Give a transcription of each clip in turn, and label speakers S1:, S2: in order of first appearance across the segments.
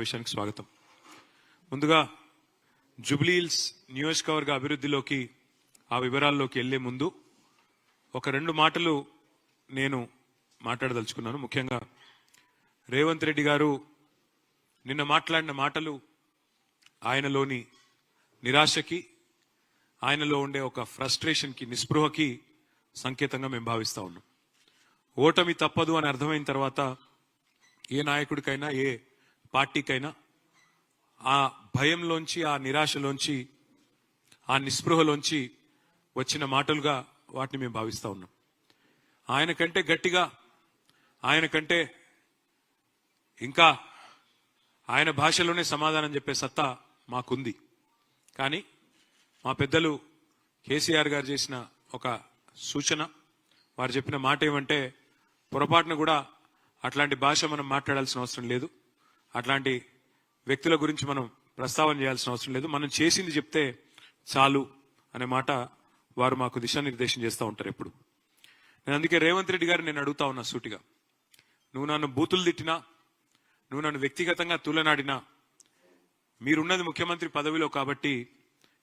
S1: సమావేశానికి స్వాగతం. ముందుగా జుబ్లీహిల్స్ నియోజకవర్గ అభివృద్ధిలోకి ఆ వివరాల్లోకి వెళ్ళే ముందు ఒక రెండు మాటలు నేను మాట్లాడదలుచుకున్నాను. ముఖ్యంగా రేవంత్ రెడ్డి గారు నిన్న మాట్లాడిన మాటలు ఆయనలోని నిరాశకి ఆయనలో ఉండే ఒక ఫ్రస్ట్రేషన్కి నిస్పృహకి సంకేతంగా మేము భావిస్తా ఉన్నాం. ఓటమి తప్పదు అని అర్థమైన తర్వాత ఏ నాయకుడికైనా ఏ పార్టీకైనా ఆ భయంలోంచి ఆ నిరాశలోంచి ఆ నిస్పృహలోంచి వచ్చిన మాటలుగా వాటిని మేము భావిస్తూ ఉన్నాం. ఆయన కంటే గట్టిగా ఆయన కంటే ఇంకా ఆయన భాషలోనే సమాధానం చెప్పే సత్తా మాకుంది. కానీ మా పెద్దలు కేసీఆర్ గారు చేసిన ఒక సూచన వారు చెప్పిన మాట ఏమంటే పొరపాటున కూడా అట్లాంటి భాష మనం మాట్లాడాల్సిన అవసరం లేదు. అట్లాంటి వ్యక్తుల గురించి మనం ప్రస్తావన చేయాల్సిన అవసరం లేదు. మనం చేసింది చెప్తే చాలు అనే మాట వారు మాకు దిశానిర్దేశం చేస్తూ ఉంటారు ఎప్పుడు. నేను అందుకే రేవంత్ రెడ్డి గారు నేను అడుగుతా ఉన్నా సూటిగా. నువ్వు నన్ను బూతులు తిట్టినా నువ్వు నన్ను వ్యక్తిగతంగా తులనాడినా మీరున్నది ముఖ్యమంత్రి పదవిలో కాబట్టి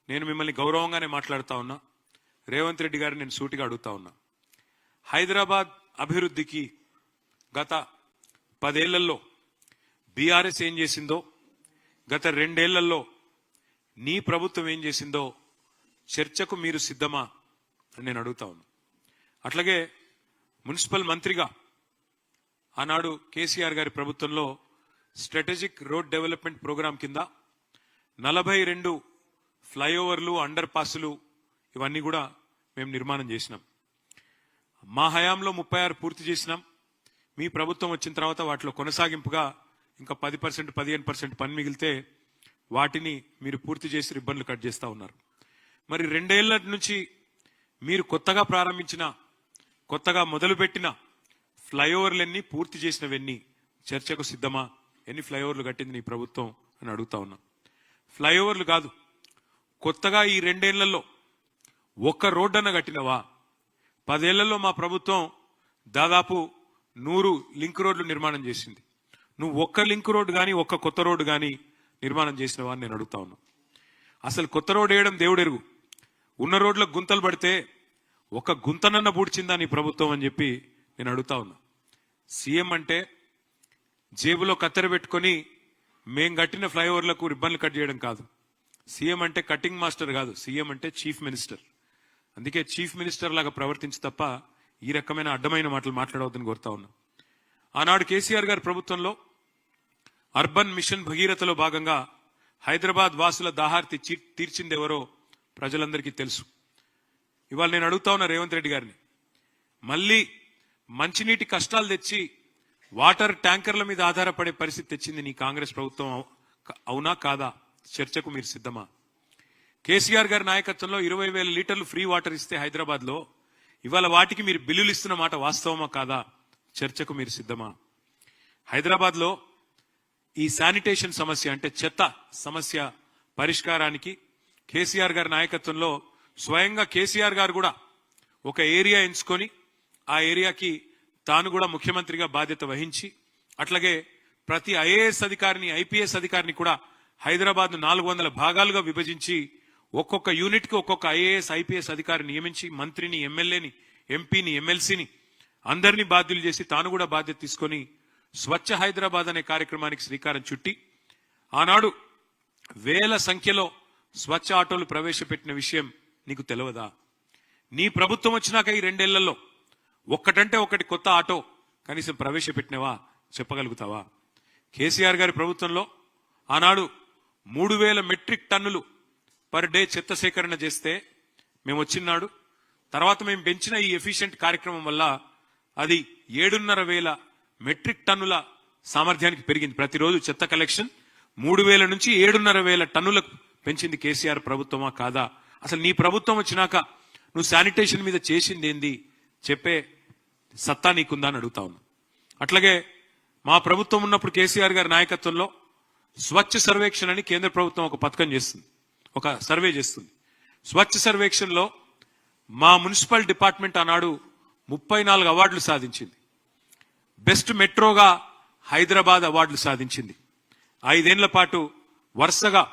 S1: నేను మిమ్మల్ని గౌరవంగానే మాట్లాడుతా ఉన్నా రేవంత్ రెడ్డి గారిని నేను సూటిగా అడుగుతా ఉన్నా. హైదరాబాద్ అభివృద్ధికి గత పదేళ్ళలో బీఆర్ఎస్ ఏం చేసిందో గత రెండేళ్ళలో నీ ప్రభుత్వం ఏం చేసిందో చర్చకు మీరు సిద్ధమా అని నేను అడుగుతా ఉన్నా. అట్లాగే మున్సిపల్ మంత్రిగా ఆనాడు కేసీఆర్ గారి ప్రభుత్వంలో స్ట్రాటజిక్ రోడ్ డెవలప్మెంట్ ప్రోగ్రాం కింద నలభై రెండు ఫ్లైఓవర్లు అండర్ పాసులు ఇవన్నీ కూడా మేము నిర్మాణం చేసినాం. మా హయాంలో ముప్పై ఆరు పూర్తి చేసినాం. మీ ప్రభుత్వం వచ్చిన తర్వాత వాటిలో కొనసాగింపుగా ఇంకా పది పర్సెంట్ పదిహేను పర్సెంట్ పని మిగిలితే వాటిని మీరు పూర్తి చేసి రిబ్బన్లు కట్ చేస్తా ఉన్నారు. మరి రెండేళ్ళ నుంచి మీరు కొత్తగా ప్రారంభించిన కొత్తగా మొదలుపెట్టిన ఫ్లైఓవర్లన్నీ పూర్తి చేసినవన్నీ చర్చకు సిద్ధమా? ఎన్ని ఫ్లైఓవర్లు కట్టింది నీ ప్రభుత్వం అని అడుగుతా ఉన్నా. ఫ్లైఓవర్లు కాదు కొత్తగా ఈ రెండేళ్ళలో ఒక్క రోడ్డన్న కట్టినవా? పదేళ్ళలో మా ప్రభుత్వం దాదాపు నూరు లింక్ రోడ్లు నిర్మాణం చేసింది. నువ్వు ఒక్క లింక్ రోడ్డు కానీ ఒక్క కొత్త రోడ్డు కానీ నిర్మాణం చేసిన వాడిని నేను అడుగుతా ఉన్నా. అసలు కొత్త రోడ్డు వేయడం దేవుడెరుగు. ఉన్న రోడ్లకు గుంతలు పడితే ఒక గుంతనన్న పూడ్చిందా నీ ప్రభుత్వం అని చెప్పి నేను అడుగుతా ఉన్నా. సీఎం అంటే జేబులో కత్తెర పెట్టుకొని మేం కట్టిన ఫ్లైఓవర్లకు రిబ్బన్లు కట్ చేయడం కాదు. సీఎం అంటే కటింగ్ మాస్టర్ కాదు సీఎం అంటే చీఫ్ మినిస్టర్. అందుకే చీఫ్ మినిస్టర్ లాగా ప్రవర్తించి తప్ప ఈ రకమైన అడ్డమైన మాటలు మాట్లాడవద్దని కోరుతా ఉన్నా. ఆనాడు కేసీఆర్ గారి ప్రభుత్వంలో అర్బన్ మిషన్ భగీరథలో భాగంగా హైదరాబాద్ వాసుల దాహార్తి తీర్చిందెవరో ప్రజలందరికీ తెలుసు. ఇవాళ నేను అడుగుతా ఉన్న రేవంత్ రెడ్డి గారిని. మళ్ళీ మంచినీటి కష్టాలు తెచ్చి వాటర్ ట్యాంకర్ల మీద ఆధారపడే పరిస్థితి తెచ్చింది నీ కాంగ్రెస్ ప్రభుత్వం అవు- అవునా కాదా? చర్చకు మీరు సిద్ధమా? కేసీఆర్ గారి నాయకత్వంలో ఇరవై వేల లీటర్లు ఫ్రీ వాటర్ ఇస్తే హైదరాబాద్లో ఇవాళ వాటికి మీరు బిల్లులు ఇస్తున్న మాట వాస్తవమా కాదా? చర్చకు మీరు సిద్ధమా? హైదరాబాద్లో ఈ శానిటేషన్ సమస్య అంటే చెత్త సమస్య పరిష్కారానికి కేసీఆర్ గారి నాయకత్వంలో స్వయంగా కేసీఆర్ గారు కూడా ఒక ఏరియా ఎంచుకొని ఆ ఏరియాకి తాను కూడా ముఖ్యమంత్రిగా బాధ్యత వహించి అట్లాగే ప్రతి ఐఏఎస్ అధికారిని ఐపీఎస్ అధికారిని కూడా హైదరాబాద్ నాలుగు వందల భాగాలుగా విభజించి ఒక్కొక్క యూనిట్కి ఒక్కొక్క ఐఏఎస్ ఐపీఎస్ అధికారిని నియమించి మంత్రిని ఎమ్మెల్యేని ఎంపీని ఎమ్మెల్సీని అందరినీ బాధ్యులు చేసి తాను కూడా బాధ్యత తీసుకొని స్వచ్ఛ హైదరాబాద్ అనే కార్యక్రమానికి శ్రీకారం చుట్టి ఆనాడు వేల సంఖ్యలో స్వచ్ఛ ఆటోలు ప్రవేశపెట్టిన విషయం నీకు తెలియదా నీ ప్రభుత్వం వచ్చినాక ఈ రెండేళ్ళలో ఒక్కటంటే ఒకటి కొత్త ఆటో కనీసం ప్రవేశపెట్టినవా? చెప్పగలుగుతావా? కేసీఆర్ గారి ప్రభుత్వంలో ఆనాడు మూడు వేల మెట్రిక్ టన్నులు పర్ డే చెత్త సేకరణ చేస్తే మేము వచ్చినాడు. తర్వాత మేము పెంచిన ఈ ఎఫిషియెంట్ కార్యక్రమం వల్ల అది ఏడున్నర వేల మెట్రిక్ టన్నుల సామర్థ్యానికి పెరిగింది. ప్రతిరోజు చెత్త కలెక్షన్ మూడు వేల నుంచి ఏడున్నర వేల టన్నులకు పెంచింది కేసీఆర్ ప్రభుత్వమా కాదా? అసలు నీ ప్రభుత్వం వచ్చినాక నువ్వు శానిటేషన్ మీద చేసింది ఏంది చెప్పే సత్తా నీకుందా అని అడుగుతా ఉన్నా. అట్లాగే మా ప్రభుత్వం ఉన్నప్పుడు కేసీఆర్ గారి నాయకత్వంలో స్వచ్ఛ సర్వేక్షణ అని కేంద్ర ప్రభుత్వం ఒక పథకం చేస్తుంది. ఒక సర్వే చేస్తుంది. స్వచ్ఛ సర్వేక్షణలో మా మున్సిపల్ డిపార్ట్మెంట్ ఆనాడు ముప్పై నాలుగు అవార్డులు సాధించింది. బెస్ట్ మెట్రోగా హైదరాబాద్ అవార్డులు సాధించింది. ఐదేళ్ళ పాటు వరుసగా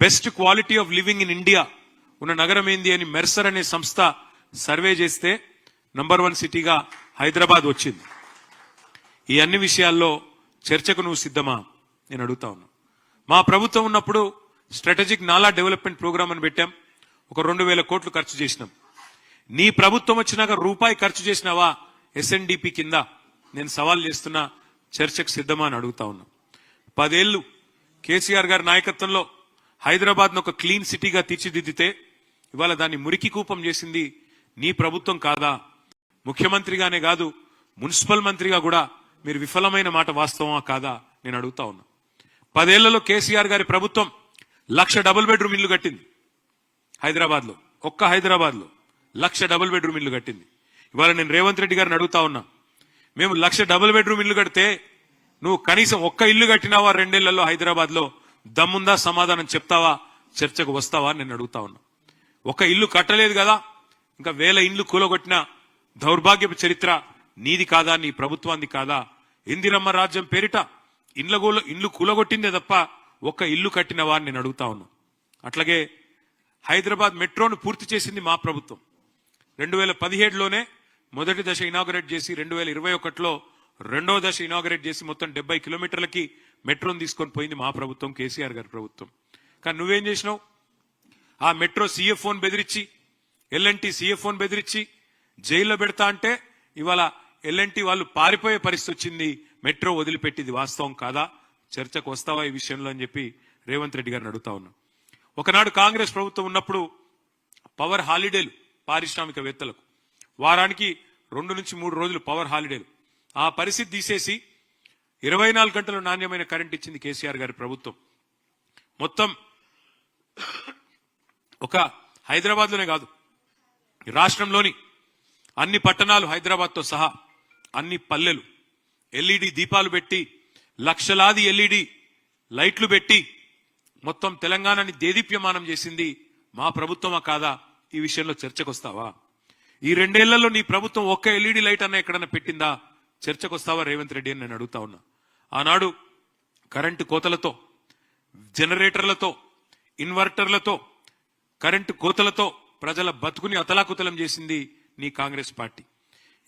S1: best quality of living in India ఉన్న నగరం ఏంది అని మెర్సర్ అనే సంస్థ సర్వే చేస్తే నంబర్ వన్ సిటీగా హైదరాబాద్ వచ్చింది. ఈ అన్ని విషయాల్లో చర్చకు నువ్వు సిద్ధమా? నేను అడుగుతా ఉన్నా. మా ప్రభుత్వం ఉన్నప్పుడు స్ట్రాటజిక్ నాలా డెవలప్మెంట్ ప్రోగ్రామ్ అని పెట్టాం. ఒక రెండు వేల కోట్లు ఖర్చు చేసినాం. నీ ప్రభుత్వం వచ్చినాక రూపాయి ఖర్చు చేసినావా ఎస్ఎన్డిపి కింద? నేను సవాల్ చేస్తున్న చర్చకు సిద్ధమా అని అడుగుతా ఉన్నా. పదేళ్ళు కేసీఆర్ గారి నాయకత్వంలో హైదరాబాద్ను ఒక క్లీన్ సిటీగా తీర్చిదిద్దితే ఇవాళ దాన్ని మురికి కూపం చేసింది నీ ప్రభుత్వం కాదా? ముఖ్యమంత్రిగానే కాదు మున్సిపల్ మంత్రిగా కూడా మీరు విఫలమైన మాట వాస్తవమా కాదా నేను అడుగుతా ఉన్నా. పదేళ్ళలో కేసీఆర్ గారి ప్రభుత్వం లక్ష డబుల్ బెడ్రూమ్ ఇల్లు కట్టింది హైదరాబాద్లో. ఒక్క హైదరాబాద్లో లక్ష డబుల్ బెడ్రూమ్ ఇల్లు కట్టింది. ఇవాళ నేను రేవంత్ రెడ్డి గారిని అడుగుతా ఉన్నా మేము లక్ష డబుల్ బెడ్రూమ్ ఇల్లు కడితే నువ్వు కనీసం ఒక్క ఇల్లు కట్టినావా రెండేళ్ళలో హైదరాబాద్లో దమ్ముందా సమాధానం చెప్తావా? చర్చకు వస్తావా నేను అడుగుతా ఉన్నా. ఒక ఇల్లు కట్టలేదు కదా ఇంకా వేల ఇండ్లు కూలగొట్టిన దౌర్భాగ్యపు చరిత్ర నీది కాదా నీ ప్రభుత్వాన్ని కాదా? ఇందిరమ్మ రాజ్యం పేరిట ఇండ్ల కూల- ఇండ్లు కూలగొట్టిందే తప్ప ఒక్క ఇల్లు కట్టినవా అని నేను అడుగుతా ఉన్నా. అట్లాగే హైదరాబాద్ మెట్రోను పూర్తి చేసింది మా ప్రభుత్వం. రెండు వేల పదిహేడులోనే మొదటి దశ ఇనాగరేట్ చేసి రెండు వేల ఇరవై ఒకటిలో రెండో దశ ఇనాగరేట్ చేసి మొత్తం డెబ్బై కిలోమీటర్లకి మెట్రోను తీసుకొని పోయింది మా ప్రభుత్వం కేసీఆర్ గారి ప్రభుత్వం. కానీ నువ్వేం చేసినావు? ఆ మెట్రో సీఎఫ్ఓన్ బెదిరించి ఎల్ఎన్టీ సీఎఫ్ఓన్ బెదిరించి జైల్లో పెడతా అంటే ఇవాళ ఎల్ఎన్టీ వాళ్ళు పారిపోయే పరిస్థితి వచ్చింది. మెట్రో వదిలిపెట్టింది వాస్తవం కాదా? చర్చకు వస్తావా ఈ విషయంలో అని చెప్పి రేవంత్ రెడ్డి గారిని అడుగుతా ఉన్నా. ఒకనాడు కాంగ్రెస్ ప్రభుత్వం ఉన్నప్పుడు పవర్ హాలిడేలు పారిశ్రామికవేత్తలకు. వారానికి రెండు నుంచి మూడు రోజులు పవర్ హాలిడేలు. ఆ పరిస్థితి తీసేసి ఇరవై నాలుగు గంటలు నాణ్యమైన కరెంట్ ఇచ్చింది కేసీఆర్ గారి ప్రభుత్వం. మొత్తం ఒక హైదరాబాద్లోనే కాదు రాష్ట్రంలోని అన్ని పట్టణాలు హైదరాబాద్తో సహా అన్ని పల్లెలు ఎల్ఈడి దీపాలు పెట్టి లక్షలాది ఎల్ఈడి లైట్లు పెట్టి మొత్తం తెలంగాణని దేదీప్యమానం చేసింది మా ప్రభుత్వమా కాదా? ఈ విషయంలో చర్చకొస్తావా? ఈ రెండేళ్ళలో నీ ప్రభుత్వం ఒక్క ఎల్ఈడి లైట్ అన్న ఎక్కడన్నా పెట్టిందా? చర్చకు వస్తావా రేవంత్ రెడ్డి అని నేను అడుగుతా ఉన్నా. ఆనాడు కరెంటు కోతలతో జనరేటర్లతో ఇన్వర్టర్లతో కరెంటు కోతలతో ప్రజల బతుకుని అతలాకుతలం చేసింది నీ కాంగ్రెస్ పార్టీ.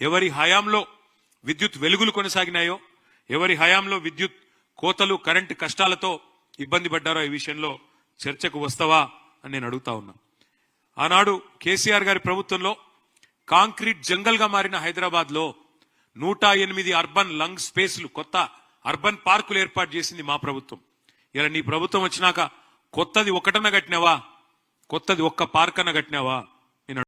S1: ఎవరి హయాంలో విద్యుత్ వెలుగులు కొనసాగినాయో ఎవరి హయాంలో విద్యుత్ కోతలు కరెంటు కష్టాలతో ఇబ్బంది పడ్డారో ఈ విషయంలో చర్చకు వస్తావా అని నేను అడుగుతా ఉన్నా. ఆనాడు కేసీఆర్ గారి ప్రభుత్వంలో కాంక్రీట్ జంగల్గా మారిన హైదరాబాద్లో నూట ఎనిమిది అర్బన్ లంగ్ స్పేస్లు కొత్త అర్బన్ పార్కులు ఏర్పాటు చేసింది మా ప్రభుత్వం. ఇలా నీ ప్రభుత్వం వచ్చినాక కొత్తది ఒకటన కట్టినావా? కొత్తది ఒక్క పార్క్ అన్న కట్టినావా?